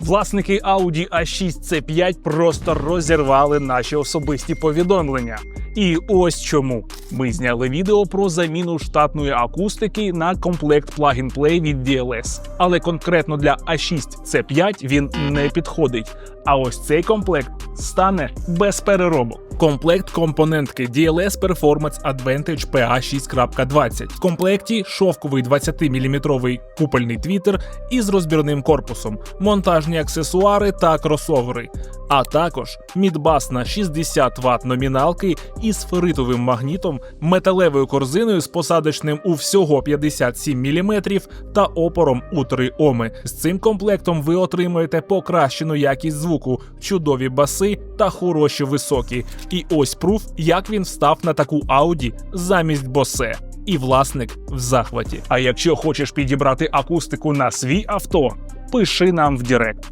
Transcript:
Власники Audi A6 C5 просто розірвали наші особисті повідомлення. І ось чому ми зняли відео про заміну штатної акустики на комплект Plug Play від DLS. Але конкретно для A6 C5 він не підходить. А ось цей комплект стане без переробок. Комплект компонентки DLS Performance Advantage PA6.20. В комплекті шовковий 20-мм купольний твітер із розбірним корпусом, монтажні аксесуари та кросовери, а також мідбас на 60 Вт номіналки із феритовим магнітом, металевою корзиною з посадочним у всього 57 мм та опором у 3 Оми. З цим комплектом ви отримаєте покращену якість звуку, чудові баси та хороші високі. І ось пруф, як він встав на таку ауді замість босе. І власник в захваті. А якщо хочеш підібрати акустику на свій авто, пиши нам в Директ.